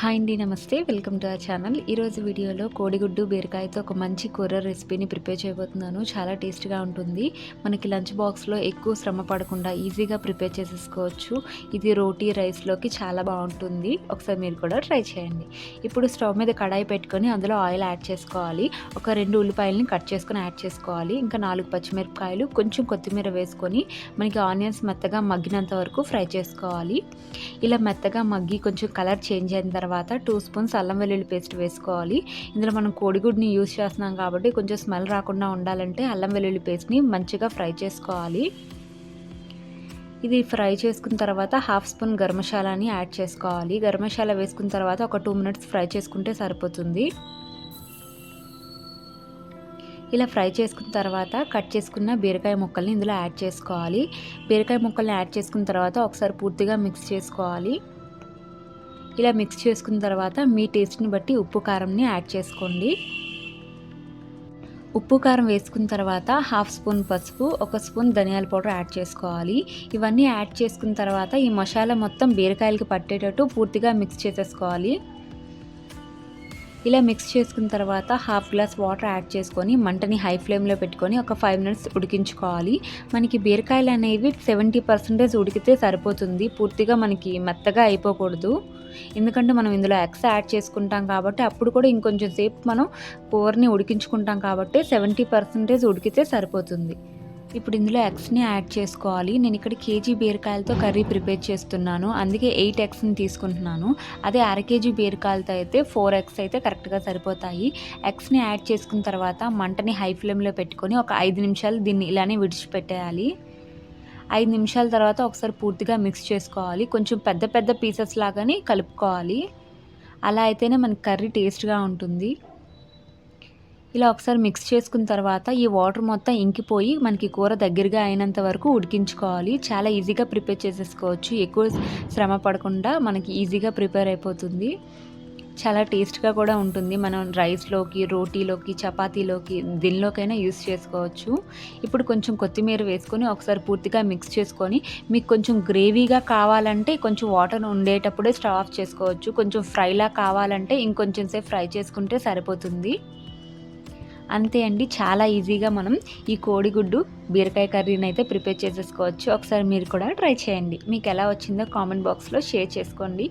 Hi అండి నమస్తే. Welcome to our channel. ఈరోజు వీడియోలో కోడిగుడ్డు బీరకాయతో ఒక మంచి కూర రెసిపీని ప్రిపేర్ చేయబోతున్నాను. చాలా టేస్ట్గా ఉంటుంది. మనకి లంచ్ బాక్స్లో ఎక్కువ శ్రమ పడకుండా ఈజీగా ప్రిపేర్ చేసేసుకోవచ్చు. ఇది రోటీ రైస్లోకి చాలా బాగుంటుంది. ఒకసారి మీరు కూడా ట్రై చేయండి. ఇప్పుడు స్టవ్ మీద కడాయి పెట్టుకొని అందులో ఆయిల్ యాడ్ చేసుకోవాలి. ఒక రెండు ఉల్లిపాయలని కట్ చేసుకొని యాడ్ చేసుకోవాలి. ఇంకా నాలుగు పచ్చిమిరపకాయలు కొంచెం కొత్తిమీర వేసుకొని మనకి ఆనియన్స్ మెత్తగా మగ్గినంత వరకు ఫ్రై చేసుకోవాలి. ఇలా మెత్తగా మగ్గి కొంచెం కలర్ చేంజ్ అయిన తర్వాత తర్వాత టూ స్పూన్స్ అల్లం వెల్లుల్లి పేస్ట్ వేసుకోవాలి. ఇందులో మనం కోడిగుడ్ని యూస్ చేస్తున్నాం కాబట్టి కొంచెం స్మెల్ రాకుండా ఉండాలంటే అల్లం వెల్లుల్లి పేస్ట్ని మంచిగా ఫ్రై చేసుకోవాలి. ఇది ఫ్రై చేసుకున్న తర్వాత హాఫ్ స్పూన్ గరమసాలాని యాడ్ చేసుకోవాలి. గర్మశాల వేసుకున్న తర్వాత ఒక టూ మినిట్స్ ఫ్రై చేసుకుంటే సరిపోతుంది. ఇలా ఫ్రై చేసుకున్న తర్వాత కట్ చేసుకున్న బీరకాయ ముక్కల్ని ఇందులో యాడ్ చేసుకోవాలి. బీరకాయ ముక్కల్ని యాడ్ చేసుకున్న తర్వాత ఒకసారి పూర్తిగా మిక్స్ చేసుకోవాలి. ఇలా మిక్స్ చేసుకున్న తర్వాత మీ టేస్ట్ని బట్టి ఉప్పు కారంని యాడ్ చేసుకోండి. ఉప్పు కారం వేసుకున్న తర్వాత హాఫ్ స్పూన్ పసుపు ఒక స్పూన్ ధనియాల పౌడర్ యాడ్ చేసుకోవాలి. ఇవన్నీ యాడ్ చేసుకున్న తర్వాత ఈ మసాలా మొత్తం బీరకాయలకి పట్టేటట్టు పూర్తిగా మిక్స్ చేసేసుకోవాలి. ఇలా మిక్స్ చేసుకున్న తర్వాత హాఫ్ గ్లాస్ వాటర్ యాడ్ చేసుకొని మంటని హై ఫ్లేమ్లో పెట్టుకొని ఒక ఫైవ్ మినిట్స్ ఉడికించుకోవాలి. మనకి బీరకాయలు అనేవి సెవెంటీ పర్సెంటేజ్ ఉడికితే సరిపోతుంది. పూర్తిగా మనకి మెత్తగా అయిపోకూడదు. ఎందుకంటే మనం ఇందులో ఎగ్స్ యాడ్ చేసుకుంటాం కాబట్టి అప్పుడు కూడా ఇంకొంచెం సేపు మనం కూరని ఉడికించుకుంటాం కాబట్టి సెవెంటీ పర్సెంటేజ్ ఉడికితే సరిపోతుంది. ఇప్పుడు ఇందులో ఎగ్స్ని యాడ్ చేసుకోవాలి. నేను ఇక్కడ కేజీ బీరకాయలతో కర్రీ ప్రిపేర్ చేస్తున్నాను. అందుకే ఎయిట్ ఎగ్స్ని తీసుకుంటున్నాను. అదే అర కేజీ బీరకాయలతో అయితే ఫోర్ ఎగ్స్ అయితే కరెక్ట్గా సరిపోతాయి. ఎగ్స్ని యాడ్ చేసుకున్న తర్వాత మంటని హై ఫ్లేమ్లో పెట్టుకొని ఒక ఐదు నిమిషాలు దీన్ని ఇలానే విడిచిపెట్టేయాలి. ఐదు నిమిషాల తర్వాత ఒకసారి పూర్తిగా మిక్స్ చేసుకోవాలి. కొంచెం పెద్ద పెద్ద పీసెస్ లాగానే కలుపుకోవాలి. అలా అయితేనే మనకి కర్రీ టేస్ట్గా ఉంటుంది. ఇలా ఒకసారి మిక్స్ చేసుకున్న తర్వాత ఈ వాటర్ మొత్తం ఇంకిపోయి మనకి కూర దగ్గరగా అయినంత వరకు ఉడికించుకోవాలి. చాలా ఈజీగా ప్రిపేర్ చేసేసుకోవచ్చు. ఎక్కువ శ్రమ పడకుండా మనకి ఈజీగా ప్రిపేర్ అయిపోతుంది. చాలా టేస్ట్గా కూడా ఉంటుంది. మనం రైస్లోకి రోటీలోకి చపాతీలోకి దీనిలోకైనా యూస్ చేసుకోవచ్చు. ఇప్పుడు కొంచెం కొత్తిమీర వేసుకొని ఒకసారి పూర్తిగా మిక్స్ చేసుకొని మీకు కొంచెం గ్రేవీగా కావాలంటే కొంచెం వాటర్ ఉండేటప్పుడే స్టవ్ ఆఫ్ చేసుకోవచ్చు. కొంచెం ఫ్రైలా కావాలంటే ఇంకొంచెం సేపు ఫ్రై చేసుకుంటే సరిపోతుంది. అంతే అండి. చాలా ఈజీగా మనం ఈ కోడిగుడ్డు బీరకాయ కర్రీని అయితే ప్రిపేర్ చేసేసుకోవచ్చు. ఒకసారి మీరు కూడా ట్రై చేయండి. మీకు ఎలా వచ్చిందో కామెంట్ బాక్స్లో షేర్ చేసుకోండి.